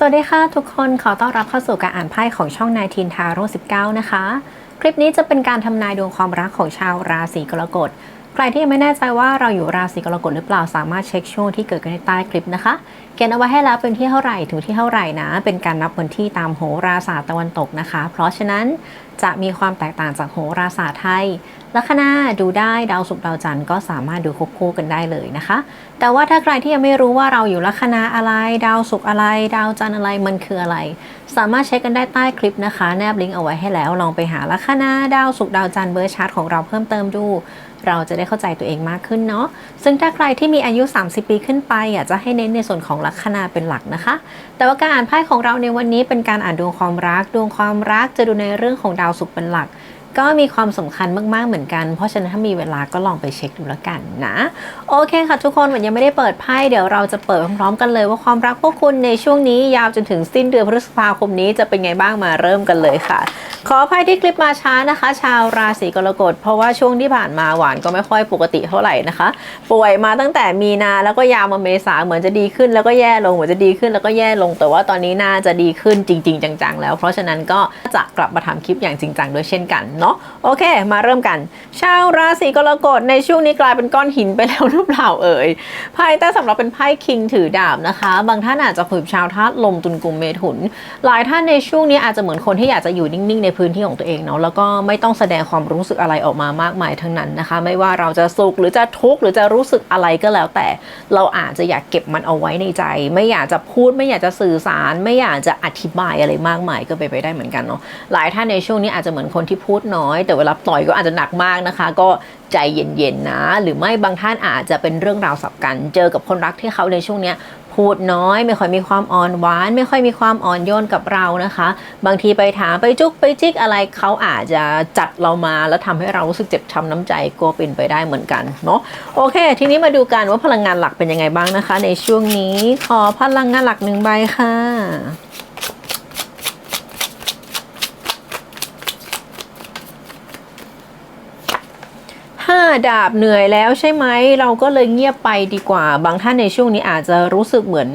สวัสดีค่ะทุกคนขอต้อนรับเข้าสู่การอ่านไพ่ของช่องนายทีนทาโร่19 นะคะ คลิปนี้จะเป็นการทำนายดวงความรักของชาวราศีกรกฎ ใครที่ยังไม่แน่ใจว่าเราอยู่ราศีกรกฎหรือเปล่าสามารถเช็คช่วงที่เกิดขึ้นในใต้คลิปนะคะเขียนเอาไว้ให้แล้วเป็นที่เท่าไหร่ถึงที่เท่าไหร่นะ เป็นการนับวันที่ตามโหราศาสตร์ตะวันตกนะคะ เพราะฉะนั้นจะมีความแตกต่างจากโหราศาสตร์ไทย ลัคนาดูได้ดาวศุกร์ดาวจันทร์ก็สามารถดูควบคู่กันได้เลยนะคะ แต่ว่าถ้าใครที่ยังไม่รู้ว่าเราอยู่ลัคนาอะไร ดาวศุกร์อะไร ดาวจันทร์อะไรมันคืออะไร สามารถเช็คกันได้ใต้คลิปนะคะ แนบลิงก์เอาไว้ให้แล้วลองไปหาลัคนาดาวศุกร์ดาวจันทร์เบอร์ชาร์ตของเราเพิ่มเติมดู เราจะได้เข้าใจตัวเองมากขึ้นเนาะซึ่งถ้าใครที่มีอายุ 30 ปีขึ้นไปอยากจะให้เน้นในส่วนของลัคนาเป็นหลักนะคะ แต่ว่าการอ่านไพ่ของเราในวันนี้เป็นการอ่านดวงความรัก ดวงความรักจะดูในเรื่องของดาวศุกร์เป็นหลัก ก็มีความสำคัญมาก ๆ เหมือนกัน เพราะฉะนั้นถ้ามีเวลาก็ลองไปเช็คดูแล้วกันนะ โอเคค่ะทุกคนวันยังไม่ได้เปิดไพ่เดี๋ยวเราจะเปิดพร้อมๆกันเลยว่าความรักพวกคุณในช่วงนี้ยาวจนถึงสิ้นเดือนพฤษภาคมนี้จะเป็นไงบ้างมาเริ่มกันเลยค่ะ ขออภัยที่คลิปมาช้านะคะ ชาวราศีกรกฎเพราะว่าช่วงที่ผ่านมาหวานก็ไม่ค่อยปกติเท่าไหร่นะคะ ป่วยมาตั้งแต่มีนาแล้วก็ยาวมาเมษาเหมือนจะดีขึ้นแล้วก็แย่ลงเหมือนจะดีขึ้นแล้วก็แย่ลงแต่ว่าตอนนี้น่าจะดีขึ้นจริง ๆ จังๆ แล้ว เพราะฉะนั้นก็จะกลับมาทำคลิปอย่างจริงจังด้วยเช่นกันเนาะโอเค มาเริ่มกัน ชาวราศีกรกฎในช่วงนี้กลายเป็นก้อนหินไปแล้วหรือเปล่าเอ่ยไพ่แต่สำหรับเป็นไพ่คิงถือดาบนะคะ บางท่านอาจจะคุยกับชาวธาตุลมตุลกุมเมถุน หลายท่านในช่วงนี้อาจจะเหมือนคนที่อยากจะอยู่นิ่งๆ ในพื้นที่ของตัวเองเนาะแล้วก็ไม่ต้องแสดงความรู้สึกอะไรออกมามากมายทั้งนั้นนะคะ ไม่ว่าเราจะสุขหรือจะทุกข์หรือจะรู้สึกอะไรก็แล้ว แต่เราอาจจะอยากเก็บมันเอาไว้ในใจ ไม่อยากจะพูดไม่อยากจะสื่อสาร ไม่อยากจะอธิบายอะไรมากมายก็ไปไปได้เหมือนกันเนาะหลายท่านในช่วงนี้อาจจะเหมือนคนที่พูดน้อย แต่เวลาต่อยก็อาจจะหนักมากนะคะ ก็ใจเย็นๆนะ หรือไม่บางท่านอาจจะเป็นเรื่องราวสับกัน เจอกับคนรักที่เขาในช่วงเนี้ยพูดน้อย ไม่ค่อยมีความอ่อนหวาน ไม่ค่อยมีความอ่อนโยนกับเรานะคะ บางทีไปถามไปจุกไปจิกอะไรเขาอาจจะจัดเรามาแล้วทำให้เรารู้สึกเจ็บช้ำน้ำใจก็เป็นไปได้เหมือนกันเนาะโอเค ทีนี้มาดูกันว่าพลังงานหลักเป็นยังไงบ้างนะคะ ในช่วงนี้ขอพลังงานหลักหนึ่งใบค่ะ ห้าดาบเหนื่อยแล้วใช่ไหม เราก็เลยเงียบไปดีกว่า บางท่านในช่วงนี้อาจจะรู้สึกเหมือน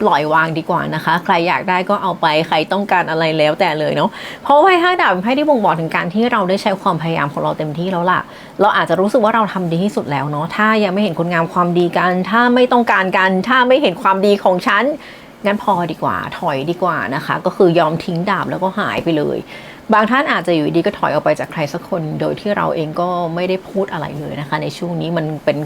ปล่อยวางดีกว่านะคะ ใครอยากได้ก็เอาไป ใครต้องการอะไรแล้วแต่เลยเนาะ เพราะว่าไพ่ห้าดาบเป็นไพ่ที่บ่งบอกถึงการที่เราได้ใช้ความพยายามของเราเต็มที่แล้วล่ะ เราอาจจะรู้สึกว่าเราทำดีที่สุดแล้วเนาะ ถ้ายังไม่เห็นคุณงามความดีกัน ถ้าไม่ต้องการกัน ถ้าไม่เห็นความดีของฉัน งั้นพอดีกว่า ถอยดีกว่านะคะ ก็คือยอมทิ้งดาบแล้วก็หายไปเลย บางท่านอาจจะอยู่ดีก็ถอยออกไปจากใครสักคน โดยที่เราเองก็ไม่ได้พูดอะไรเลยนะคะ ในช่วงนี้มันเป็น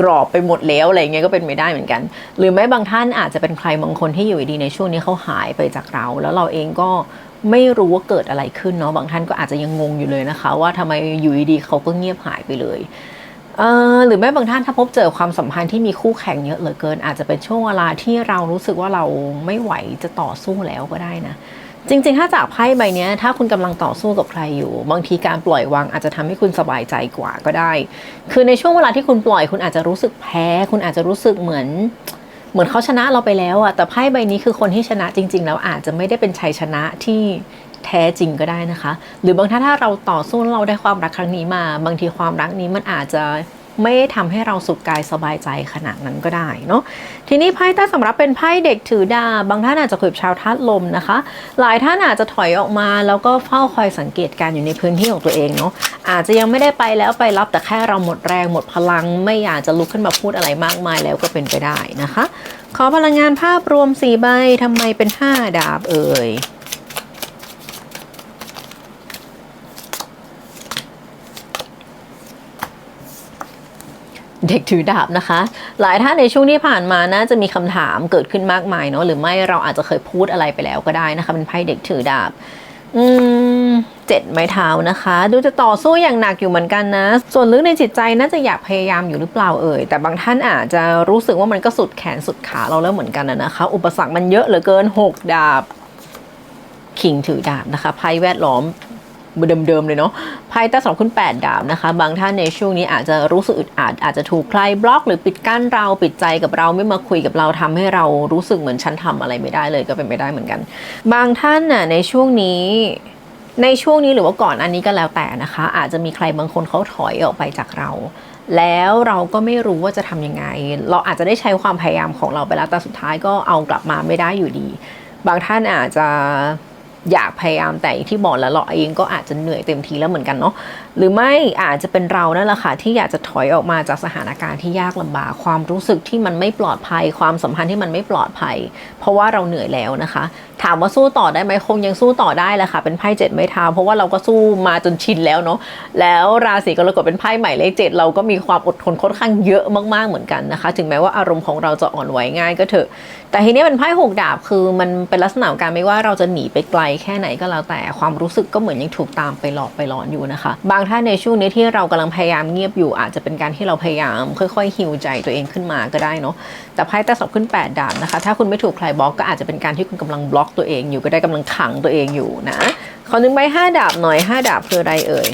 กรอบไปหมดแล้วอะไรเงี้ยก็เป็นไม่ได้เหมือนกัน หรือแม้บางท่านอาจจะเป็นใครบางคนที่อยู่ดีในช่วงนี้เขาหายไปจากเรา แล้วเราเองก็ไม่รู้ว่าเกิดอะไรขึ้นเนาะบางท่านก็อาจจะยังงงอยู่เลยนะคะ ว่าทำไมอยู่ดีๆเขาก็เงียบหายไปเลยเออหรือแม้บางท่านถ้าพบเจอความสัมพันธ์ที่มีคู่แข่งเยอะเหลือเกิน อาจจะเป็นช่วงเวลาที่เรารู้สึกว่าเราไม่ไหวจะต่อสู้แล้วก็ได้นะ จริงๆ ถ้าจากไพ่ใบนี้ถ้าคุณกำลังต่อสู้กับใครอยู่ บางทีการปล่อยวางอาจจะทำให้คุณสบายใจกว่าก็ได้ คือในช่วงเวลาที่คุณปล่อยคุณอาจจะรู้สึกแพ้ คุณอาจจะรู้สึกเหมือน เหมือนเขาชนะเราไปแล้วอะแต่ไพ่ใบนี้คือคนที่ชนะจริง ๆ แล้วอาจจะไม่ได้เป็นชัยชนะที่แท้จริงก็ได้นะคะ หรือบางท่าถ้าเราต่อสู้เราได้ความรักครั้งนี้มา บางทีความรักนี้มันอาจจะ ไม่ได้ทำให้เราสุขกายสบายใจขนาดนั้นก็ได้เนาะทีนี้ไพ่ใต้สำรับเป็นไพ่เด็กถือดาบบางท่านอาจจะคุยกับชาวธาตุลมนะคะ หลายท่านอาจจะถอยออกมาแล้วก็เฝ้าคอยสังเกตการอยู่ในพื้นที่ของตัวเองเนาะอาจจะยังไม่ได้ไปแล้วไปรับแต่แค่เราหมดแรงหมดพลัง ไม่อยากจะลุกขึ้นมาพูดอะไรมากมายแล้วก็เป็นไปได้นะคะ ขอพลังงานภาพรวม4ใบทำไมเป็น 5 ดาบเอ่ย เด็กถือดาบนะคะ หลายท่านในช่วงที่ผ่านมาน่าจะมีคำถามเกิดขึ้นมากมายเนาะหรือไม่เราอาจจะเคยพูดอะไรไปแล้วก็ได้นะคะ เป็นไพ่เด็กถือดาบ อืมเจ็ดไม้เท้านะคะ ดูจะต่อสู้อย่างหนักอยู่เหมือนกันนะ ส่วนลึกในจิตใจน่าจะอยากพยายามอยู่หรือเปล่าเอ่ยแต่บางท่านอาจจะรู้สึกว่ามันก็สุดแขนสุดขาเราแล้วเหมือนกันนะคะ อุปสรรคมันเยอะเหลือเกินหกดาบ คิงถือดาบนะคะไพ่แวดล้อม เดิมๆเลยเนาะไพ่ใต้สองคุณแปดดาบนะคะ บางท่านในช่วงนี้อาจจะรู้สึกอึดอัดอาจจะถูกใครบล็อก หรือปิดกั้นเราปิดใจกับเราไม่มาคุยกับเราทำให้เรารู้สึกเหมือนฉันทำอะไรไม่ได้เลยก็เป็นไปได้เหมือนกัน บางท่านน่ะในช่วงนี้ในช่วงนี้หรือว่าก่อนอันนี้ก็แล้วแต่นะคะ อาจจะมีใครบางคนเขาถอยออกไปจากเรา แล้วเราก็ไม่รู้ว่าจะทำยังไง เราอาจจะได้ใช้ความพยายามของเราไปแล้วแต่สุดท้ายก็เอากลับมาไม่ได้อยู่ดี บางท่านอาจจะ อยากพยายามแต่ที่บอกแล้วเราเองก็อาจจะเหนื่อยเต็มทีแล้วเหมือนกันเนาะหรือไม่อาจจะเป็นเรานั่นแหละค่ะที่อยากจะถอยออกมาจากสถานการณ์ที่ยากลำบากความรู้สึกที่มันไม่ปลอดภัย ความสัมพันธ์ที่มันไม่ปลอดภัย เพราะว่าเราเหนื่อยแล้วนะคะ ถามว่าสู้ต่อได้ไหมคงยังสู้ต่อได้แหละค่ะ เป็นไพ่เจ็ดไม้เท้าเพราะว่าเราก็สู้มาจนชินแล้วเนาะแล้วราศีกรกฎเป็นไพ่ใหม่เลขเจ็ดเราก็มีความอดทนค่อนข้างเยอะมากๆเหมือนกันนะคะ ถึงแม้ว่าอารมณ์ของเราจะอ่อนไหวง่ายก็เถอะแต่ทีนี้เป็นไพ่หกดาบคือมันเป็นลักษณะการไม่ว่าเราจะหนีไปไกลแค่ไหนก็แล้วแต่ความรู้สึกก็เหมือนยังถูกตามไปหลอกไปหลอนอยู่นะคะ บางท่านในช่วงนี้ที่เรากำลังพยายามเงียบอยู่ อาจจะเป็นการที่เราพยายามค่อยๆฮิวใจตัวเองขึ้นมาก็ได้เนาะแต่ไพ่ต่สอบขึ้น 8 ดาบนะคะ ถ้าคุณไม่ถูกใครบล็อกก็อาจจะเป็นการที่คุณกำลังบล็อกตัวเองอยู่ก็ได้กำลังขังตัวเองอยู่นะขอนึงใบห้าดาบหน่อยห้าดาบคืออะไรเอ่ย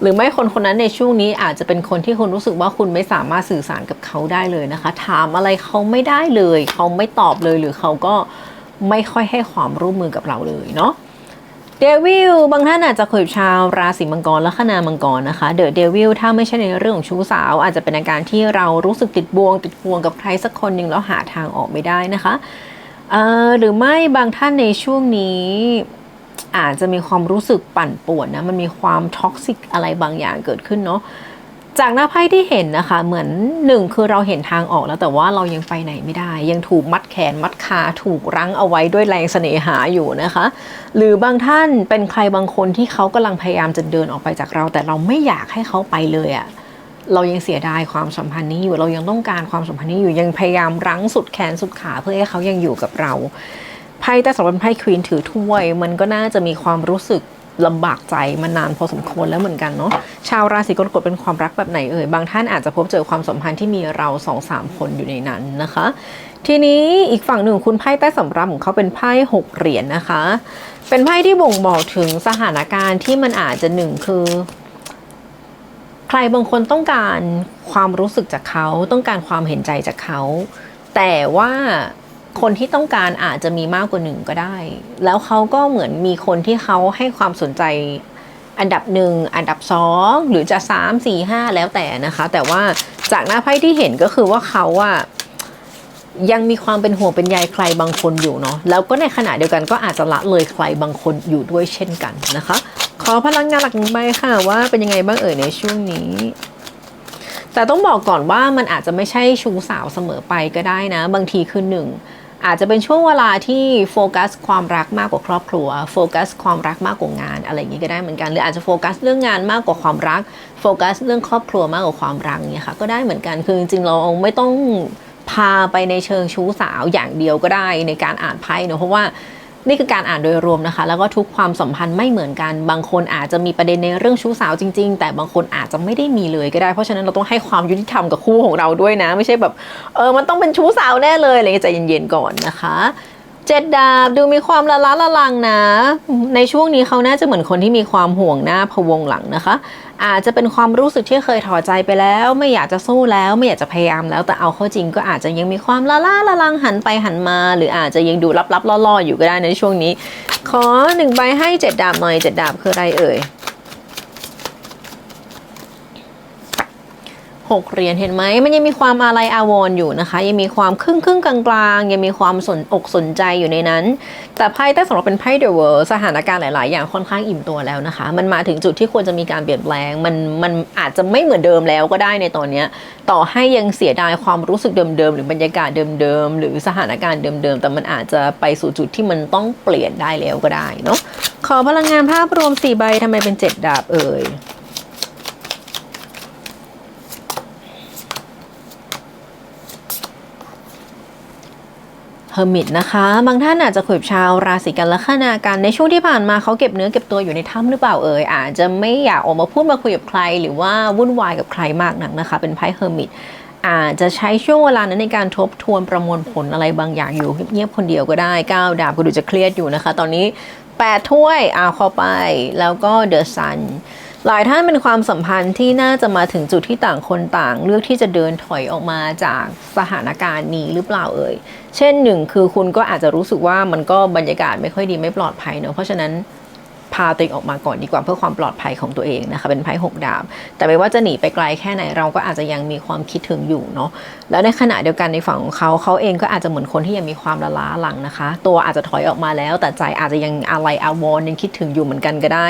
หรือไม่คนคนนั้นในช่วงนี้อาจจะเป็นคนที่คุณรู้สึกว่าคุณไม่สามารถสื่อสารกับเขาได้เลยนะคะ ถามอะไรเขาไม่ได้เลย เขาไม่ตอบเลยหรือเขาก็ไม่ค่อยให้ความร่วมมือกับเราเลยเนาะเดวิลบางท่านอาจจะคุยกับชาวราศีมังกรและคนามังกรนะคะเดอะเดวิลถ้าไม่ใช่ในเรื่องของชู้สาว อาจจะเป็นอาการที่เรารู้สึกติดบ่วง ติดห่วงกับใครสักคนหนึ่งแล้วหาทางออกไม่ได้นะคะเออหรือไม่บางท่านในช่วงนี้ อาจจะมีความรู้สึกปั่นป่วนนะ มันมีความท็อกซิกอะไรบางอย่างเกิดขึ้นเนาะจากหน้าไพ่ที่เห็นนะคะ เหมือนหนึ่งคือเราเห็นทางออกแล้วแต่ว่าเรายังไปไหนไม่ได้ ยังถูกมัดแขนมัดขาถูกรั้งเอาไว้ด้วยแรงเสน่หาอยู่นะคะ หรือบางท่านเป็นใครบางคนที่เขากำลังพยายามจะเดินออกไปจากเรา แต่เราไม่อยากให้เขาไปเลยอะเรายังเสียดายความสัมพันธ์นี้อยู่เรายังต้องการความสัมพันธ์นี้อยู่ยังพยายามรั้งสุดแขนสุดขาเพื่อให้เขายังอยู่กับเรา ไพ่แต่สำหรับไพ่ควีนถือถ้วย มันก็น่าจะมีความรู้สึกลำบากใจมานานพอสมควรแล้วเหมือนกันเนาะชาวราศีกรกฎเป็นความรักแบบไหนเอ่ยบางท่านอาจจะพบเจอความสัมพันธ์ที่มีเราสองสามคนอยู่ในนั้นนะคะ ทีนี้อีกฝั่งหนึ่งคุณไพ่ใต้สำรับของเขาเป็นไพ่หกเหรียญนะคะ เป็นไพ่ที่บ่งบอกถึงสถานการณ์ที่มันอาจจะหนึ่งคือใครบางคนต้องการความรู้สึกจากเขาต้องการความเห็นใจจากเขา แต่ว่า คนที่ต้องการอาจจะมีมากกว่าหนึ่งก็ได้ แล้วเขาก็เหมือนมีคนที่เขาให้ความสนใจอันดับหนึ่งอันดับสองหรือจะสามสี่ห้าแล้วแต่นะคะ แต่ว่าจากหน้าไพ่ที่เห็นก็คือว่าเขาอะยังมีความเป็นห่วงเป็นใยใครบางคนอยู่เนาะแล้วก็ในขณะเดียวกันก็อาจจะละเลยใครบางคนอยู่ด้วยเช่นกันนะคะ ขอพลังงานหลักหนึ่งใบค่ะว่าเป็นยังไงบ้างเอ่ยในช่วงนี้ แต่ต้องบอกก่อนว่ามันอาจจะไม่ใช่ชู้สาวเสมอไปก็ได้นะ บางทีคือหนึ่ง อาจจะเป็นช่วงเวลาที่โฟกัสความรักมากกว่าครอบครัว โฟกัสความรักมากกว่างาน อะไรอย่างนี้ก็ได้เหมือนกัน หรืออาจจะโฟกัสเรื่องงานมากกว่าความรัก โฟกัสเรื่องครอบครัวมากกว่าความรักเนี่ยค่ะ ก็ได้เหมือนกัน คือจริงๆเราไม่ต้องพาไปในเชิงชู้สาวอย่างเดียวก็ได้ในการอ่านไพ่เนอะเพราะว่า นี่คือการอ่านโดยรวมนะคะ แล้วก็ทุกความสัมพันธ์ไม่เหมือนกัน บางคนอาจจะมีประเด็นในเรื่องชู้สาวจริง ๆ แต่บางคนอาจจะไม่ได้มีเลยก็ได้ เพราะฉะนั้นเราต้องให้ความยุติธรรมกับคู่ของเราด้วยนะ ไม่ใช่แบบเออมันต้องเป็นชู้สาวแน่เลยอะไรอย่างเงี้ยใจเย็นๆก่อนนะคะเจ็ดดาบดูมีความละล้าละลังนะ ในช่วงนี้เขาน่าจะเหมือนคนที่มีความห่วงหน้าพะวงหลังนะคะ อาจจะเป็นความรู้สึกที่เคยถอดใจไปแล้ว ไม่อยากจะสู้แล้วไม่อยากจะพยายามแล้วแต่เอาเข้าจริงก็อาจจะยังมีความละล่าละลังหันไปหันมา หรืออาจจะยังดูลับๆล่อๆอยู่ก็ได้ในช่วงนี้ ขอหนึ่งใบให้เจ็ดดาบหน่อยเจ็ดดาบคืออะไรเอ่ย หกเหรียญเห็นไหมมันยังมีความอาลัยอาวรณ์อยู่นะคะ ยังมีความครึ่งครึ่งๆกลางๆ ยังมีความสนอกสนใจอยู่ในนั้น แต่ไพ่ใต้สำหรับเป็นไพ่เดอะเวิร์สถานการณ์หลาย ๆ อย่างค่อนข้างอิ่มตัวแล้วนะคะ มันมาถึงจุดที่ควรจะมีการเปลี่ยนแปลงมันมันอาจจะไม่เหมือนเดิมแล้วก็ได้ในตอนนี้ต่อให้ยังเสียดายความรู้สึกเดิม ๆ หรือบรรยากาศเดิม ๆ หรือสถานการณ์เดิม ๆ แต่มันอาจจะไปสู่จุดที่มันต้องเปลี่ยนได้แล้วก็ได้เนาะขอพลังงานภาพรวม4ใบทำไมเป็น 7 ดาบเอ่ย เฮอร์มิตนะคะบางท่านอาจจะคุยกับชาวราศีกันและขนากันในช่วงที่ผ่านมาเขาเก็บเนื้อเก็บตัวอยู่ในถ้ำหรือเปล่าเอ่ยอาจจะไม่อยากออกมาพูดมาคุยกับใคร หรือว่าวุ่นวายกับใครมากนักนะคะ เป็นไพ่เฮอร์มิตอาจจะใช้ช่วงเวลานั้นในการทบทวนประมวลผลอะไรบางอย่างอยู่เงียบๆคนเดียวก็ได้ก้าวดาบก็ดูจะเครียดอยู่นะคะ ตอนนี้8ถ้วยเอาเข้าไปแล้วก็เดอะซัน หลายท่านเป็นความสัมพันธ์ที่น่าจะมาถึงจุดที่ต่างคนต่าง เลือกที่จะเดินถอยออกมาจากสถานการณ์นี้หรือเปล่าเอ่ย เช่นหนึ่งคือคุณก็อาจจะรู้สึกว่ามันก็บรรยากาศไม่ค่อยดีไม่ปลอดภัยเนอะเพราะฉะนั้น พาตัวเองออกมาก่อนดีกว่าเพื่อความปลอดภัยของตัวเองนะคะเป็นไพ่หกดาบ แต่ไม่ว่าจะหนีไปไกลแค่ไหนเราก็อาจจะยังมีความคิดถึงอยู่เนาะแล้วในขณะเดียวกันในฝั่งของเขาเขาเองก็อาจจะเหมือนคนที่ยังมีความละล้าหลังนะคะ ตัวอาจจะถอยออกมาแล้ว แต่ใจอาจจะยังอะไรอาวรณ์ยังคิดถึงอยู่เหมือนกันก็ได้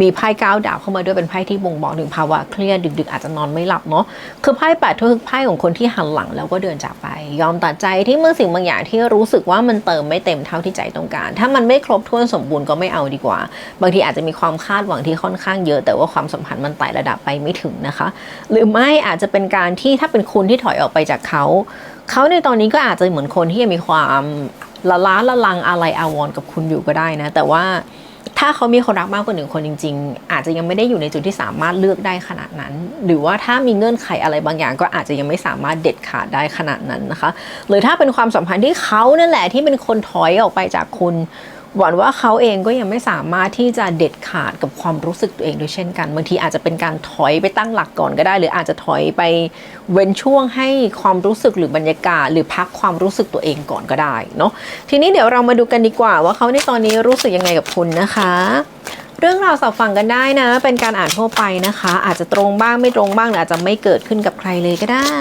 มีไพ่ก้าวดาบเข้ามาด้วยเป็นไพ่ที่บ่งบอกถึงภาวะเครียดดึกๆ อาจจะนอนไม่หลับเนาะคือไพ่แปดถ้วยคือไพ่ของคนที่หันหลังแล้วก็เดินจากไป ยอมตัดใจที่เมื่อสิ่งบางอย่างที่รู้สึกว่ามันเติมไม่เต็มเท่าที่ใจต้องการ ถ้ามันไม่ครบถ้วนสมบูรณ์ก็ไม่เอาดีกว่าบางทีอาจจะมีความคาดหวังที่ค่อนข้างเยอะ แต่ว่าความสัมพันธ์มันไต่ระดับไปไม่ถึงนะคะ หรือไม่อาจจะเป็นการที่ถ้าเป็นคุณที่ถอยออกไปจากเขาเขาในตอนนี้ก็อาจจะเหมือนคนที่ยังมีความละล้าละลังอะไรอาวรกับคุณอยู่ก็ได้นะ แต่ว่าถ้าเขามีคนรักมากกว่าหนึ่งคนจริง ๆ อาจจะยังไม่ได้อยู่ในจุดที่สามารถเลือกได้ขนาดนั้น หรือว่าถ้ามีเงื่อนไขอะไรบางอย่าง ก็อาจจะยังไม่สามารถเด็ดขาดได้ขนาดนั้นนะคะ หรือถ้าเป็นความสัมพันธ์ที่เขานั่นแหละที่เป็นคนถอยออกไปจากคุณ หวังว่าเขาเองก็ยังไม่สามารถที่จะเด็ดขาดกับความรู้สึกตัวเองด้วยเช่นกันบางทีอาจจะเป็นการถอยไปตั้งหลักก่อนก็ได้ หรืออาจจะถอยไปเว้นช่วงให้ความรู้สึกหรือบรรยากาศ หรือพักความรู้สึกตัวเองก่อนก็ได้เนาะทีนี้เดี๋ยวเรามาดูกันดีกว่า ว่าเขาในตอนนี้รู้สึกยังไงกับคุณนะคะ เรื่องราวสอบฟังกันได้นะ เป็นการอ่านทั่วไปนะคะ อาจจะตรงบ้างไม่ตรงบ้างหรืออาจจะไม่เกิดขึ้นกับใครเลยก็ได้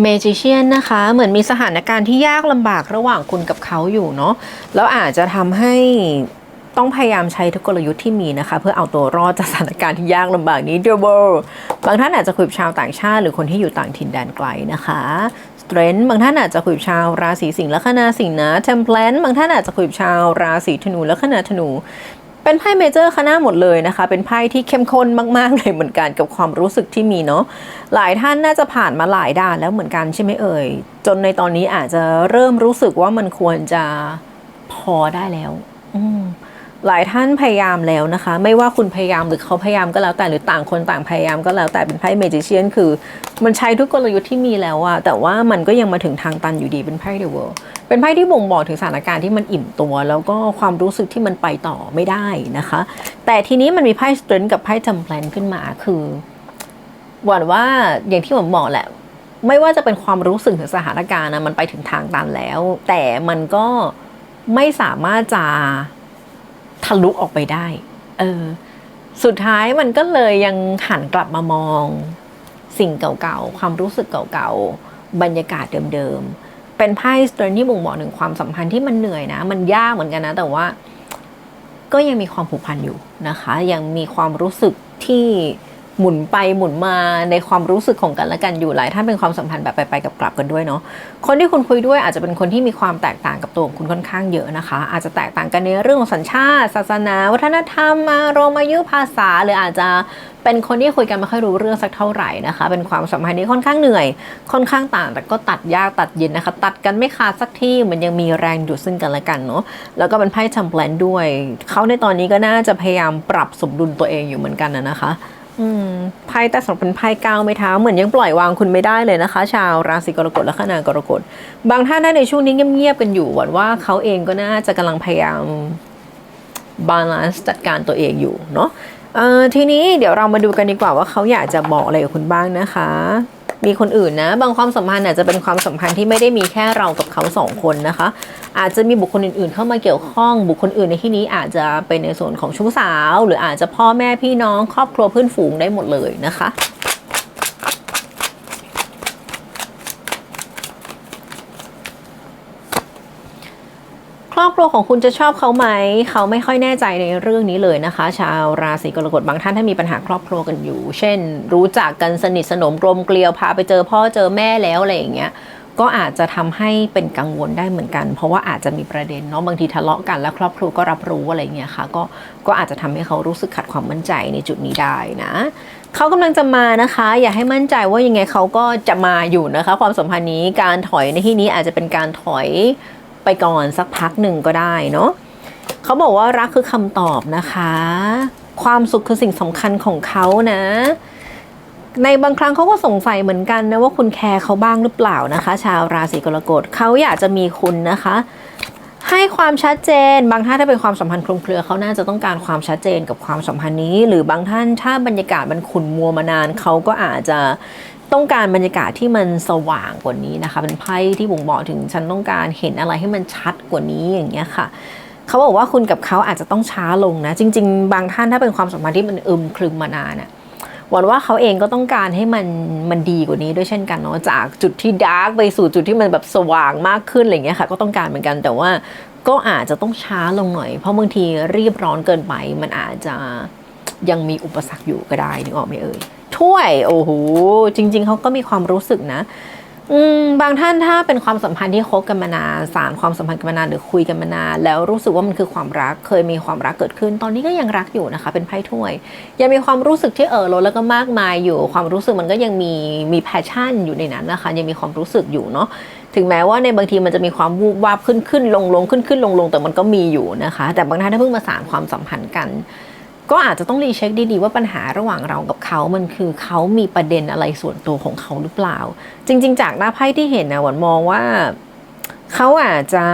เมจิเชียนนะคะ เหมือนมีสถานการณ์ที่ยากลำบากระหว่างคุณกับเขาอยู่เนาะแล้วอาจจะทำให้ต้องพยายามใช้ทุกกลยุทธ์ที่มีนะคะ เพื่อเอาตัวรอดจากสถานการณ์ที่ยากลำบากนี้เดวอร์บางท่านอาจจะคุยกับชาวต่างชาติ หรือคนที่อยู่ต่างถิ่นแดนไกลนะคะสเตรนท์บางท่านอาจจะคุยกับชาวราศีสิงห์และคณาสิงห์นะเทมเพลนบางท่านอาจจะคุยกับชาวราศีธนูและคณาธนู เป็นไพ่เมเจอร์คณะหมดเลยนะคะ เป็นไพ่ที่เข้มข้นมากๆเลยเหมือนกันกับความรู้สึกที่มีเนาะหลายท่านน่าจะผ่านมาหลายด่านแล้วเหมือนกันใช่ไหมเอ่ย จนในตอนนี้อาจจะเริ่มรู้สึกว่ามันควรจะพอได้แล้ว อืม หลายท่านพยายามแล้วนะคะ ไม่ว่าคุณพยายามหรือเขาพยายามก็แล้วแต่หรือต่างคนต่างพยายามก็แล้วแต่เป็นไพ่เมจิเชียนคือ มันใช้ทุกกลยุทธ์ที่มีแล้วอะแต่ว่ามันก็ยังมาถึงทางตันอยู่ดีเป็นไพ่เดอะเวิลด์เป็นไพ่ที่บ่งบอกถึงสถานการณ์ที่มันอิ่มตัว แล้วก็ความรู้สึกที่มันไปต่อไม่ได้นะคะ แต่ทีนี้มันมีไพ่สเตรนท์กับไพ่จัมแพลนขึ้นมาคือหวั่นว่าอย่างที่ผมบอกแหละไม่ว่าจะเป็นความรู้สึกถึงสถานการณ์นะมันไปถึงทางตันแล้ว แต่มันก็ไม่สามารถจะ ทะลุออกไปได้ เออ สุดท้ายมันก็เลยยังหันกลับมามอง สิ่งเก่าๆ ความรู้สึกเก่าๆ บรรยากาศเดิมๆ เป็นไพ่สเตอร์ที่บ่งบอกถึงความสัมพันธ์ที่มันเหนื่อยนะ มันยากเหมือนกันนะ แต่ว่า ก็ยังมีความผูกพันอยู่นะคะ ยังมีความรู้สึกที่ หมุนไปหมุนมาในความรู้สึกของกันและกันอยู่หลายท่านเป็นความสัมพันธ์แบบไปๆกับกลับกันด้วยเนาะคนที่คุณคุยด้วยอาจจะเป็นคนที่มีความแตกต่างกับตัวของคุณค่อนข้างเยอะนะคะ อาจจะแตกต่างกันในเรื่องของสัญชาติ ศาสนา วัฒนธรรมอารมณ์อายุภาษา หรืออาจจะเป็นคนที่คุยกันไม่ค่อยรู้เรื่องสักเท่าไหร่นะคะ เป็นความสัมพันธ์ที่ค่อนข้างเหนื่อย ค่อนข้างต่าง แต่ก็ตัดยากตัดเย็นนะคะ ตัดกันไม่ขาดสักที่มันยังมีแรงดูดซึ่งกันและกันเนาะแล้วก็เป็นไพ่ชัมแปลนด้วยเขาในตอนนี้ก็น่าจะพยายามปรับสมดุลตัวเองอยู่เหมือนกันนะคะ อืมไพ่แต่สำหรับเป็นไพ่ก้าวไม่เท้าเหมือนยังปล่อยวางคุณไม่ได้เลยนะคะ ชาวราศีกรกฎและขนากรกฎ บางท่านได้ในช่วงนี้เงียบๆกันอยู่หวังว่าเขาเองก็น่าจะกำลังพยายามบาลานซ์จัดการตัวเองอยู่เนาะทีนี้เดี๋ยวเรามาดูกันดีกว่าว่าเขาอยากจะบอกอะไรกับคุณบ้างนะคะ มีคนอื่นนะ บางความสัมพันธ์อาจจะเป็นความสัมพันธ์ที่ไม่ได้มีแค่เรากับเขาสองคนนะคะ อาจจะมีบุคคลอื่นๆ เข้ามาเกี่ยวข้อง บุคคลอื่นในที่นี้อาจจะเป็นในส่วนของชู้สาว หรืออาจจะพ่อแม่พี่น้องครอบครัวเพื่อนฝูงได้หมดเลยนะคะ ครอบครัวของคุณจะชอบเขาไหม เขาไม่ค่อยแน่ใจในเรื่องนี้เลยนะคะ ชาวราศีกรกฎบางท่านถ้ามีปัญหาครอบครัวกันอยู่ เช่น รู้จักกันสนิทสนมกลมเกลียวพาไปเจอพ่อเจอแม่แล้วอะไรอย่างเงี้ยก็อาจจะทำให้เป็นกังวลได้เหมือนกัน เพราะว่าอาจจะมีประเด็นเนาะบางทีทะเลาะกันแล้วครอบครัวก็รับรู้อะไรเงี้ยค่ะก็ก็อาจจะทำให้เขารู้สึกขัดความมั่นใจในจุดนี้ได้นะเขากำลังจะมานะคะ อย่าให้มั่นใจว่ายังไงเขาก็จะมาอยู่นะคะ ความสัมพันธ์นี้การถอยในที่นี้อาจจะเป็นการถอย ไปก่อนสักพักหนึ่งก็ได้เนาะเขาบอกว่ารักคือคำตอบนะคะ ความสุขคือสิ่งสำคัญของเขานะ ในบางครั้งเขาก็สงสัยเหมือนกันนะว่าคุณแคร์เขาบ้างหรือเปล่านะคะ ชาวราศีกรกฎเขาอยากจะมีคุณนะคะ ให้ความชัดเจน บางท่านถ้าเป็นความสัมพันธ์คลุมเครือเขาน่าจะต้องการความชัดเจนกับความสัมพันธ์นี้ หรือบางท่านถ้าบรรยากาศมันขุ่นมัวมานานเขาก็อาจจะ ต้องการบรรยากาศที่มันสว่างกว่านี้นะคะ เป็นไพ่ที่บ่งบอกถึงฉันต้องการเห็นอะไรให้มันชัดกว่านี้อย่างเงี้ยค่ะเขาบอกว่าคุณกับเขาอาจจะต้องช้าลงนะ จริง ๆ บางท่านถ้าเป็นความสัมพันธ์ที่มันอึมครึมมานานอะหวังว่าเขาเองก็ต้องการให้มันมันดีกว่านี้ด้วยเช่นกันเนาะจากจุดที่ดาร์กไปสู่จุดที่มันแบบสว่างมากขึ้นอะไรเงี้ยค่ะ ก็ต้องการเหมือนกันแต่ว่าก็อาจจะต้องช้าลงหน่อย เพราะบางทีรีบร้อนเกินไป มันอาจจะยังมีอุปสรรคอยู่ก็ได้นึกออกไหมเอ่ย ถ้วย โอ้โหจริง ๆเขาก็มีความรู้สึกนะบางท่านถ้าเป็นความสัมพันธ์ที่คบกันมานานสารความสัมพันธ์กันมานานหรือคุยกันมานานแล้วรู้สึกว่ามันคือความรักเคยมีความรักเกิดขึ้น ตอนนี้ก็ยังรักอยู่นะคะ เป็นไพ่ถ้วย ยังมีความรู้สึกที่เออล้นแล้วก็มากมายอยู่ ความรู้สึกมันก็ยังมีมีแพชชั่นอยู่ในนั้นนะคะ ยังมีความรู้สึกอยู่เนาะถึงแม้ว่าในบางทีมันจะมีความวูบวาบขึ้นขึ้นลงลงขึ้นขึ้นลงลงแต่มันก็มีอยู่นะคะ แต่บางท่านถ้าเพิ่งมาสานความสัมพันธ์กัน ก็อาจจะต้องรีเช็คดีๆ ว่าปัญหาระหว่างเรากับเขามันคือเขามีประเด็นอะไรส่วนตัวของเขาหรือเปล่า จริง ๆ จากหน้าไพ่ที่เห็นนะหวันมองว่าเขาอาจจะ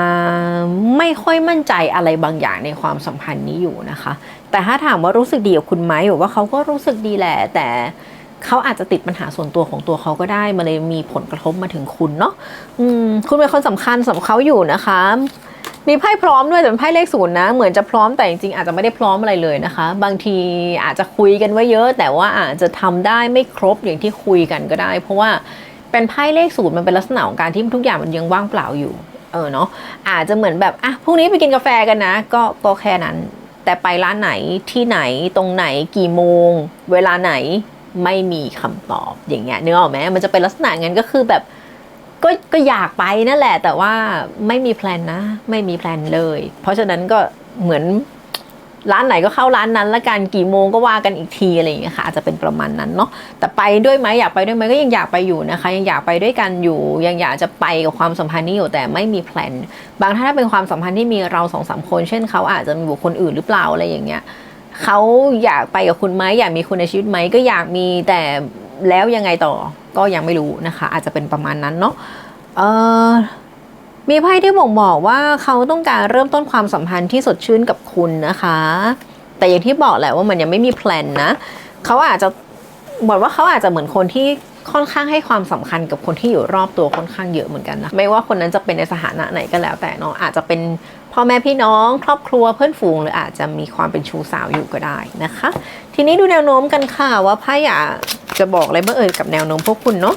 ไม่ค่อยมั่นใจอะไรบางอย่างในความสัมพันธ์นี้อยู่นะคะ แต่ถ้าถามว่ารู้สึกดีกับคุณไหมบอกว่าเขาก็รู้สึกดีแหละแต่เขาอาจจะติดปัญหาส่วนตัวของตัวเขาก็ได้มาเลยมีผลกระทบมาถึงคุณเนาะคุณเป็นคนสำคัญสำหรับเขาอยู่นะคะ มีไพ่พร้อมด้วยแต่เป็นไพ่เลขศูนย์นะ เหมือนจะพร้อมแต่จริงๆอาจจะไม่ได้พร้อมอะไรเลยนะคะ บางทีอาจจะคุยกันไว้เยอะ แต่ว่าอาจจะทำได้ไม่ครบอย่างที่คุยกันก็ได้ เพราะว่าเป็นไพ่เลขศูนย์มันเป็นลักษณะของการที่ทุกอย่างมันยังว่างเปล่าอยู่ เออเนาะอาจจะเหมือนแบบอะพรุ่งนี้ไปกินกาแฟกันนะ ก็ก็แค่นั้น แต่ไปร้านไหนที่ไหนตรงไหนกี่โมง เวลาไหนไม่มีคำตอบอย่างเงี้ยเนึกออกไหมมันจะเป็นลักษณะงั้นก็คือแบบ ก็ก็อยากไปนั่นแหละ แต่ว่าไม่มีแพลนนะ ไม่มีแพลนเลย เพราะฉะนั้นก็เหมือนร้านไหนก็เข้าร้านนั้นละกันกี่โมงก็ว่ากันอีกทีอะไรอย่างเงี้ยค่ะอาจจะเป็นประมาณนั้นเนาะแต่ไปด้วยไหมอยากไปด้วยไหมก็ยังอยากไปอยู่นะคะ ยังอยากไปด้วยกันอยู่ ยังอยากจะไปกับความสัมพันธ์นี้อยู่แต่ไม่มีแพลนบางท่านถ้าเป็นความสัมพันธ์ที่มีเราสองสามคน เช่นเขาอาจจะมีบุคคลอื่นหรือเปล่าอะไรอย่างเงี้ยเขาอยากไปกับคุณไหมอยากมีคุณในชีวิตไหมก็อยากมีแต่ แล้วยังไงต่อก็ยังไม่รู้นะคะ อาจจะเป็นประมาณนั้นเนาะเออมีไพ่ที่บ่งบอกว่าเขาต้องการเริ่มต้นความสัมพันธ์ที่สดชื่นกับคุณนะคะ แต่อย่างที่บอกแหละว่ามันยังไม่มีแพลนนะเขาอาจจะบอกว่าเขาอาจจะเหมือนคนที่ค่อนข้างให้ความสำคัญกับคนที่อยู่รอบตัวค่อนข้างเยอะเหมือนกันนะไม่ว่าคนนั้นจะเป็นในสถานะไหนก็แล้วแต่เนาะอาจจะเป็น พ่อแม่พี่น้องครอบครัวเพื่อนฝูง หรืออาจจะมีความเป็นชู้สาวอยู่ก็ได้นะคะ ทีนี้ดูแนวโน้มกันค่ะว่าไพ่อยากจะบอกอะไรบ้างเอ่ยกับแนวโน้มพวกคุณเนาะ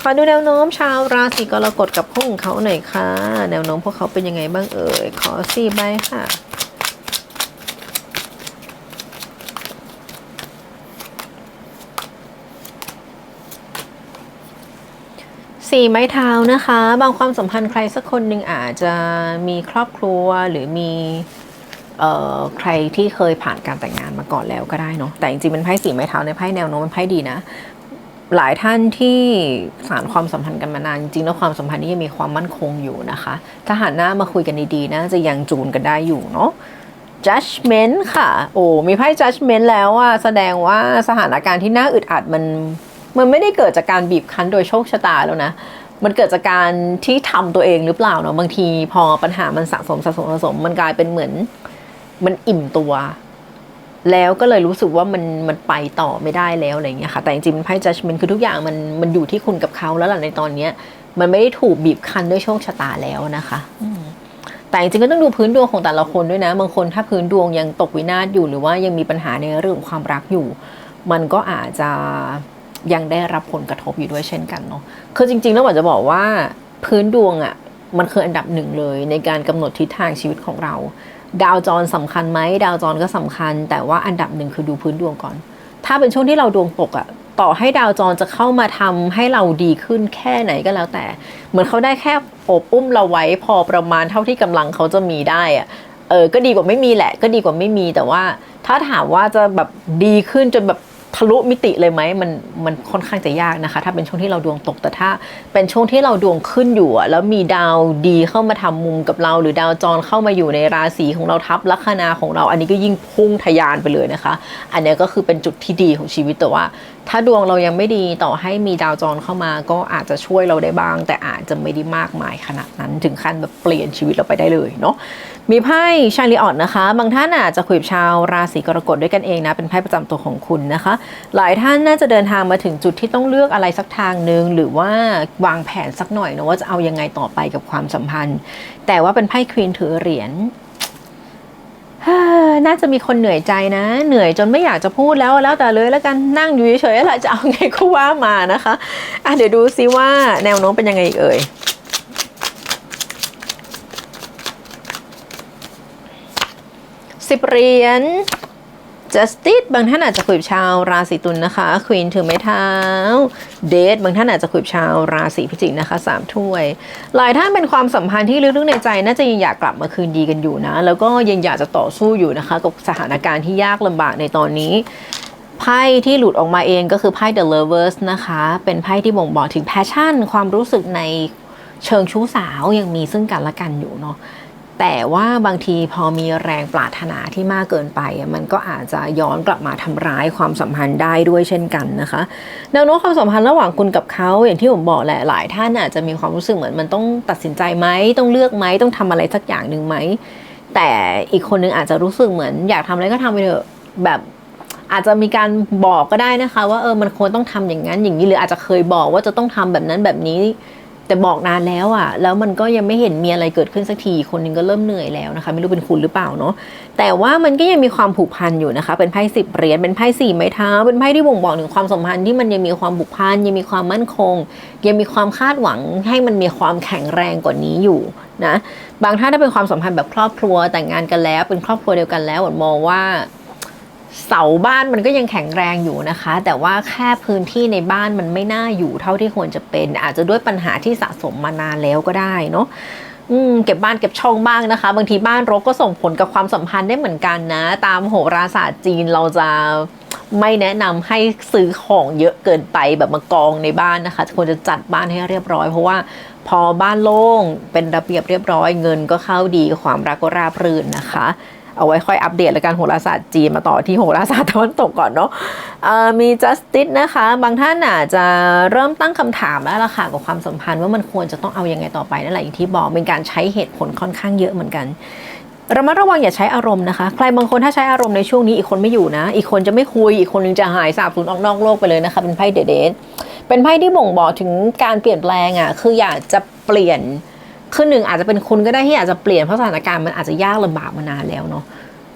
ขอดูแนวโน้มชาวราศีกรกฎกับพุ่งเขาหน่อยค่ะ แนวโน้มพวกเขาเป็นยังไงบ้างเอ่ยขอสี่ใบค่ะ สี่ไม้เท้านะคะ บางความสัมพันธ์ใครสักคนหนึ่งอาจจะมีครอบครัวหรือมีเอ่อใครที่เคยผ่านการแต่งงานมาก่อนแล้วก็ได้เนาะแต่จริงๆเป็นไพ่สี่ไม้เท้าในไพ่แนวโน้มเป็นไพ่ดีนะ หลายท่านที่สารความสัมพันธ์กันมานานจริงๆแล้วความสัมพันธ์นี้ยังมีความมั่นคงอยู่นะคะ ถ้าหันหน้ามาคุยกันดีๆนะจะยังจูนกันได้อยู่เนาะ judgment ค่ะ โอ้มีไพ่ judgment แล้วอะแสดงว่าสถานการณ์ที่น่าอึดอัดมัน มันไม่ได้เกิดจากการบีบคั้นโดยโชคชะตาแล้วนะมันเกิดจากการที่ทำตัวเองหรือเปล่าเนาะบางทีพอปัญหามันสะสมสะสมสะสม มันกลายเป็นเหมือนมันอิ่มตัว แล้วก็เลยรู้สึกว่ามันมันไปต่อไม่ได้แล้วอะไรเงี้ยค่ะ แต่จริงๆไพ่ judgment คือทุกอย่างมันมันอยู่ที่คุณกับเขาแล้วล่ะในตอนเนี้ย มันไม่ได้ถูกบีบคั้นด้วยโชคชะตาแล้วนะคะแต่จริงๆก็ต้องดูพื้นดวงของแต่ละคนด้วยนะ บางคนถ้าพื้นดวงยังตกวินาศอยู่หรือว่ายังมีปัญหาในเรื่องความรักอยู่ มันก็อาจจะ ยังได้รับผลกระทบอยู่ด้วยเช่นกันเนาะคือจริงๆแล้วหวานจะบอกว่าพื้นดวงอะ่ะมันคืออันดับหนึ่งเลย ในการกำหนดทิศทางชีวิตของเรา ดาวจรสำคัญไหมดาวจรก็สำคัญ แต่ว่าอันดับหนึ่งคือดูพื้นดวงก่อน ถ้าเป็นช่วงที่เราดวงตกอะ่ะต่อให้ดาวจรจะเข้ามาทำให้เราดีขึ้นแค่ไหนก็แล้วแต่ เหมือนเขาได้แค่อบอุ้มเราไว้พอประมาณเท่าที่กำลังเขาจะมีได้อะเออก็ดีกว่าไม่มีแหละ ก็ดีกว่าไม่มีแต่ว่า ถ้าถามว่าจะแบบดีขึ้นจนแบบ ทะลุมิติเลยไหมมันมันค่อนข้างจะยากนะคะ ถ้าเป็นช่วงที่เราดวงตกแต่ถ้า เป็นช่วงที่เราดวงขึ้นอยู่แล้วมีดาวดีเข้ามาทำมุมกับเรา หรือดาวจรเข้ามาอยู่ในราศีของเราทับลัคนาของเรา อันนี้ก็ยิ่งพุ่งทะยานไปเลยนะคะ อันนี้ก็คือเป็นจุดที่ดีของชีวิตแต่ว่า ถ้าดวงเรายังไม่ดีต่อให้มีดาวจรเข้ามา ก็อาจจะช่วยเราได้บ้าง แต่อาจจะไม่ได้มากมายขนาดนั้นถึงขั้นแบบเปลี่ยนชีวิตเราไปได้เลยเนาะ มีไพ่ชาลีออดนะคะ บางท่านอาจจะคุยกับชาวราศีกรกฎด้วยกันเองนะ เป็นไพ่ประจำตัวของคุณนะคะ หลายท่านน่าจะเดินทางมาถึงจุดที่ต้องเลือกอะไรสักทางหนึ่งหรือว่าวางแผนสักหน่อยนะว่าจะเอายังไงต่อไปกับความสัมพันธ์ แต่ว่าเป็นไพ่ควีนถือเหรียญน่าจะมีคนเหนื่อยใจนะ เหนื่อยจนไม่อยากจะพูดแล้วแล้วแต่เลยแล้วกันนั่งอยู่เฉยๆแล้วจะเอาไงก็ว่ามานะคะอะเดี๋ยวดูซิว่าแนวโน้มเป็นยังไงเอ่ย สิบเหรียญ justice บางท่านอาจจะคุยกับชาวราศีตุลนะคะ queen ถือไม้เท้า date บางท่านอาจจะคุยกับชาวราศีพิจิกนะคะสามถ้วย หลายท่านเป็นความสัมพันธ์ที่ลึกๆในใจ น่าจะยังอยากกลับมาคืนดีกันอยู่นะ แล้วก็ยังอยากจะต่อสู้อยู่นะคะ กับสถานการณ์ที่ยากลำบากในตอนนี้ไพ่ที่หลุดออกมาเองก็คือไพ่ the lovers นะคะ เป็นไพ่ที่บ่งบอกถึง passion ความรู้สึกในเชิงชู้สาวยังมีซึ่งกันและกันอยู่เนาะ แต่ว่าบางทีพอมีแรงปรารถนาที่มากเกินไป มันก็อาจจะย้อนกลับมาทำร้ายความสัมพันธ์ได้ด้วยเช่นกันนะคะแนวโน้มความสัมพันธ์ระหว่างคุณกับเขาอย่างที่ผมบอกแหละหลายท่านอาจจะมีความรู้สึกเหมือนมันต้องตัดสินใจไหมต้องเลือกไหมต้องทำอะไรสักอย่างหนึ่งไหมแต่อีกคนนึงอาจจะรู้สึกเหมือน อยากทำอะไรก็ทำไปเถอะแบบอาจจะมีการบอกก็ได้นะคะ ว่าเออมันควรต้องทำอย่างนั้นอย่างนี้หรืออาจจะเคยบอกว่าจะต้องทำแบบนั้นแบบนี้ แต่บอกนานแล้วอะ่ะ แล้วมันก็ยังไม่เห็นมีอะไรเกิดขึ้นสักที คนหนึงก็เริ่มเหนื่อยแล้วนะคะ ไม่รู้เป็นคุณหรือเปล่าเนาะ แต่ว่ามันก็ยังมีความผูกพันอยู่นะคะ เป็นไพ่สิบเหรียญ เป็นไพ่สี่ไม้เท้า เป็นไพ่ที่บ่งบอกถึงความสัมพันธ์ที่มันยังมีความผูกพัน ยังมีความมั่นคง ยังมีความคาดหวังให้มันมีความแข็งแรงกว่านี้อยู่นะ บางท่านถ้าเป็นความสัมพันธ์แบบครอบครัวแต่งงานกันแล้ว เป็นครอบครัวเดียวกันแล้วมองว่า เสาบ้านมันก็ยังแข็งแรงอยู่นะคะ แต่ว่าแค่พื้นที่ในบ้านมันไม่น่าอยู่เท่าที่ควรจะเป็น อาจจะด้วยปัญหาที่สะสมมานานแล้วก็ได้เนาะเก็บบ้านเก็บช่องบ้างนะคะ บางทีบ้านรกก็ส่งผลกับความสัมพันธ์ได้เหมือนกันนะ ตามโหราศาสตร์จีนเราจะไม่แนะนำให้ซื้อของเยอะเกินไปแบบมากองในบ้านนะคะควรจะจัดบ้านให้เรียบร้อย เพราะว่าพอบ้านโล่งเป็นระเบียบเรียบร้อยเงินก็เข้าดีความรักก็ราบรื่นนะคะ เอาไว้ค่อยอัปเดตแล้วกันโหราศาสตร์จีนมาต่อที่โหราศาสตร์ตะวันตกก่อนเนาะมี justice นะคะ บางท่านอาจจะเริ่มตั้งคำถามแล้วล่ะค่ะกับความสัมพันธ์ว่ามันควรจะต้องเอายังไงต่อไปนั่นแหละอย่างที่บอกเป็นการใช้เหตุผลค่อนข้างเยอะเหมือนกันระมัดระวังอย่าใช้อารมณ์นะคะ ใครบางคนถ้าใช้อารมณ์ในช่วงนี้อีกคนไม่อยู่นะ อีกคนจะไม่คุย อีกคนนึงจะหายสาบสูญออกนอกโลกไปเลยนะคะ เป็นไพ่เดเดเป็นไพ่ที่บ่งบอกถึงการเปลี่ยนแปลงอะ คืออยากจะเปลี่ยน คือหนึ่งอาจจะเป็นคุณก็ได้ที่อาจจะเปลี่ยนเพราะสถานการณ์มันอาจจะยากลำบากมานานแล้วเนาะ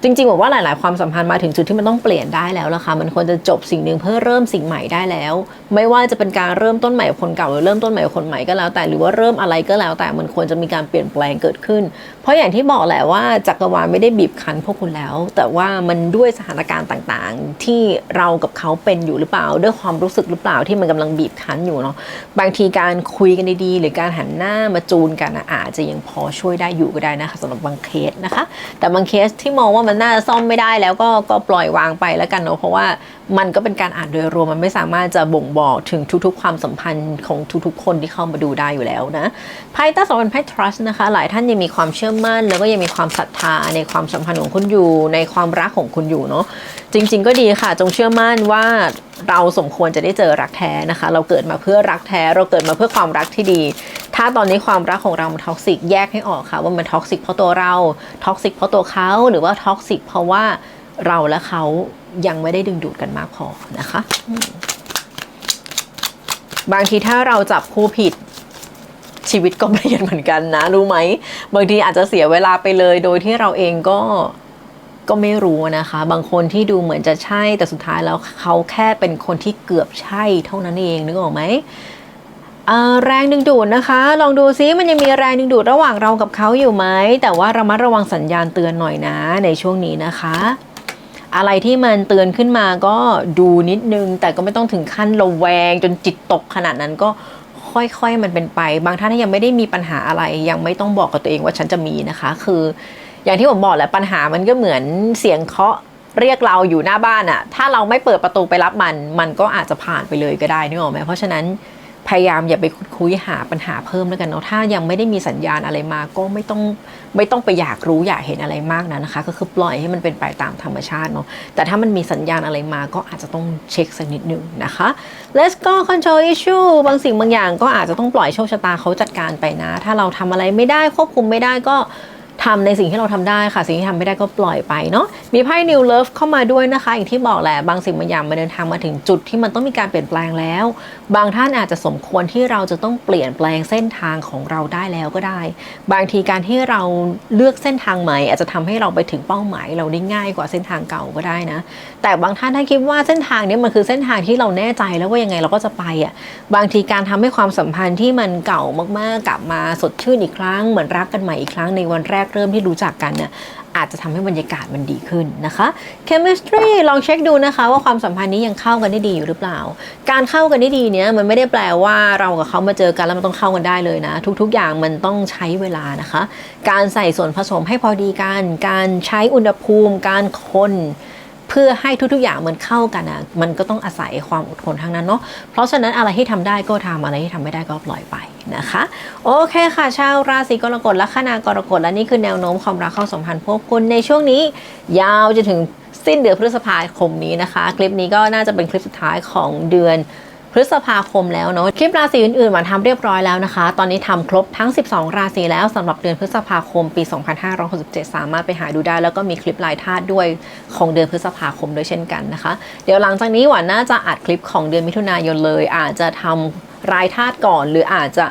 จริงๆบอกว่าหลายๆ ความสัมพันธ์มาถึงจุดที่มันต้องเปลี่ยนได้แล้วล่ะค่ะมันควรจะจบสิ่งหนึ่งเพื่อเริ่มสิ่งใหม่ได้แล้ว ไม่ว่าจะเป็นการเริ่มต้นใหม่กับคนเก่าหรือเริ่มต้นใหม่กับคนใหม่ก็แล้วแต่หรือว่าเริ่มอะไรก็แล้วแต่มันควรจะมีการเปลี่ยนแปลงเกิดขึ้น เพราะอย่างที่บอกแหละว่าจักรวาลไม่ได้บีบคั้นพวกคุณแล้ว แต่ว่ามันด้วยสถานการณ์ต่างๆ ที่เรากับเขาเป็นอยู่หรือเปล่า ด้วยความรู้สึกหรือเปล่าที่มันกำลังบีบคั้นอยู่เนาะบางทีการคุยกันดีๆ หรือการหันหน้ามาจูนกันอะอาจจะยังพอช่วยได้อยู่ก็ได้นะคะสำหรับบางเคสนะคะ แต่บางเคสที่มองว่ามันน่าจะซ่อมไม่ได้แล้วก็ก็ปล่อยวางไปแล้วกันเนาะเพราะว่า มันก็เป็นการอ่านโดยรวมมันไม่สามารถจะบ่งบอกถึงทุกๆ ความสัมพันธ์ของทุกๆ คนที่เข้ามาดูได้อยู่แล้วนะไพ่ใต้สองเป็นไพ่ trust นะคะ หลายท่านยังมีความเชื่อมั่น แล้วก็ยังมีความศรัทธาในความสัมพันธ์ของคุณอยู่ ในความรักของคุณอยู่เนาะจริง ๆ ก็ดีค่ะ จงเชื่อมั่นว่าเราสมควรจะได้เจอรักแท้นะคะ เราเกิดมาเพื่อรักแท้ เราเกิดมาเพื่อความรักที่ดี ถ้าตอนนี้ความรักของเรามันท็อกซิกแยกให้ออกค่ะ ว่ามันท็อกซิกเพราะตัวเราท็อกซิกเพราะตัวเขาหรือว่าท็อกซิกเพราะว่าเราและเขา ยังไม่ได้ดึงดูดกันมากพอนะคะ บางทีถ้าเราจับคู่ผิดชีวิตก็เปลี่ยนเหมือนกันนะ รู้ไหม บางทีอาจจะเสียเวลาไปเลย โดยที่เราเองก็ก็ไม่รู้นะคะ บางคนที่ดูเหมือนจะใช่แต่สุดท้ายแล้วเขาแค่เป็นคนที่เกือบใช่เท่านั้นเองนึกออกไหมแรงดึงดูดนะคะ ลองดูซิมันยังมีแรงดึงดูดระหว่างเรากับเขาอยู่ไหมแต่ว่าระมัดระวังสัญญาณเตือนหน่อยนะในช่วงนี้นะคะ อะไรที่มันเตือนขึ้นมาก็ดูนิดนึง แต่ก็ไม่ต้องถึงขั้นระแวงจนจิตตกขนาดนั้นก็ค่อยๆมันเป็นไป บางท่านยังไม่ได้มีปัญหาอะไร ยังไม่ต้องบอกกับตัวเองว่าฉันจะมีนะคะ คือ อย่างที่ผมบอกแหละปัญหามันก็เหมือนเสียงเคาะเรียกเราอยู่หน้าบ้านอะถ้าเราไม่เปิดประตูไปรับมัน มันก็อาจจะผ่านไปเลยก็ได้นึกออกไหมเพราะฉะนั้น พยายามอย่าไปคุยหาปัญหาเพิ่มแล้วกันเนาะถ้ายังไม่ได้มีสัญญาณอะไรมาก็ไม่ต้องไม่ต้องไปอยากรู้อยากเห็นอะไรมากนะนะคะ ก็คือปล่อยให้มันเป็นไปตามธรรมชาติเนาะแต่ถ้ามันมีสัญญาณอะไรมาก็อาจจะต้องเช็คสักนิดหนึ่งนะคะ let's go control issue บางสิ่งบางอย่างก็อาจจะต้องปล่อยโชคชะตาเขาจัดการไปนะ ถ้าเราทำอะไรไม่ได้ควบคุมไม่ได้ก็ ทำในสิ่งที่เราทำได้ค่ะ สิ่งที่ทำไม่ได้ก็ปล่อยไปเนาะมีไพ่ new love เข้ามาด้วยนะคะ อย่างที่บอกแหละบางสิ่งบางอย่างมาเดินทางมาถึงจุดที่มันต้องมีการเปลี่ยนแปลงแล้ว บางท่านอาจจะสมควรที่เราจะต้องเปลี่ยนแปลงเส้นทางของเราได้แล้วก็ได้ บางทีการที่เราเลือกเส้นทางใหม่ อาจจะทำให้เราไปถึงเป้าหมายเราได้ง่ายกว่าเส้นทางเก่าก็ได้นะ แต่บางท่านถ้าคิดว่าเส้นทางนี้มันคือเส้นทางที่เราแน่ใจแล้วว่ายังไงเราก็จะไปอะบางทีการทำให้ความสัมพันธ์ที่มันเก่ามากๆกลับมาสดชื่นอีกครั้งเหมือนรักกันใหม่อีกครั้งในวันแรกเริ่มที่รู้จักกันเนี่ยอาจจะทำให้บรรยากาศมันดีขึ้นนะคะ chemistry ลองเช็คดูนะคะ ว่าความสัมพันธ์นี้ยังเข้ากันได้ดีอยู่หรือเปล่า การเข้ากันได้ดีเนี้ยมันไม่ได้แปลว่าเรากับเขามาเจอกันแล้วมันต้องเข้ากันได้เลยนะ ทุกๆ อย่างมันต้องใช้เวลานะคะ การใส่ส่วนผสมให้พอดีกัน การใช้อุณหภูมิ การคน พื่อให้ทุกๆอย่างมันเข้ากันอะมันก็ต้องอาศัยความอดทนทั้งนั้นเนาะเพราะฉะนั้นอะไรที่ทำได้ก็ทำอะไรที่ทำไม่ได้ก็ปล่อยไปนะคะ โอเคค่ะ ชาวราศีกรกฎและคนากรกฎและนี่คือแนวโน้มความรักความสัมพันธ์พวกคุณในช่วงนี้ ยาวจนถึงสิ้นเดือนพฤษภาคมนี้นะคะ คลิปนี้ก็น่าจะเป็นคลิปสุดท้ายของเดือน พฤษภาคมแล้วเนาะคลิปราศีอื่นๆหวานทำเรียบร้อยแล้วนะคะ ตอนนี้ทำครบทั้ง 12 ราศีแล้วสำหรับเดือนพฤษภาคมปี 2567 สามารถไปหาดูได้ แล้วก็มีคลิปลายธาตุด้วยของเดือนพฤษภาคมด้วยเช่นกันนะคะ เดี๋ยวหลังจากนี้หวานน่าจะอัดคลิปของเดือนมิถุนายนเลย อาจจะทำรายธาตุก่อน หรืออาจจะ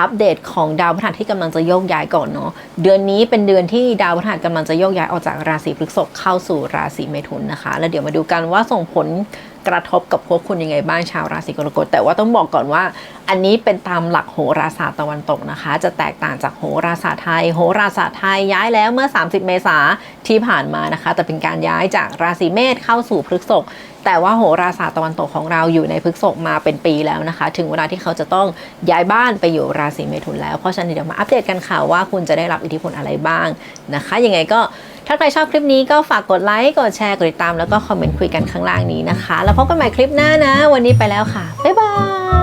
อัปเดตของดาวพฤหัสที่กำลังจะโยกย้ายก่อนเนาะเดือนนี้เป็นเดือนที่ดาวพฤหัสกำลังจะโยกย้ายออกจากราศีพฤษภเข้าสู่ราศีเมถุนนะคะ แล้วเดี๋ยวมาดูกันว่าส่งผล กระทบกับพวกคุณยังไงบ้างชาวราศีกรกฎ แต่ว่าต้องบอกก่อนว่า อันนี้เป็นตามหลักโหราศาสตร์ตะวันตกนะคะ จะแตกต่างจากโหราศาสตร์ไทย โหราศาสตร์ไทยย้ายแล้วเมื่อ 30 เมษาที่ผ่านมานะคะ แต่เป็นการย้ายจากราศีเมษเข้าสู่พฤษภแต่ว่าโหราศาสตร์ตะวันตกของเราอยู่ในพฤษภมาเป็นปีแล้วนะคะ ถึงเวลาที่เขาจะต้องย้ายบ้านไปอยู่ราศีเมถุนแล้วเพราะฉะนั้นเดี๋ยวมาอัปเดตกันค่ะว่าคุณจะได้รับอิทธิพลอะไรบ้างนะคะ ยังไงก็ ถ้าใครชอบคลิปนี้ก็ฝากกดไลค์ กดแชร์ กดติดตาม แล้วก็คอมเมนต์คุยกันข้างล่างนี้นะคะ แล้วพบกันใหม่คลิปหน้านะ วันนี้ไปแล้วค่ะ บ๊ายบาย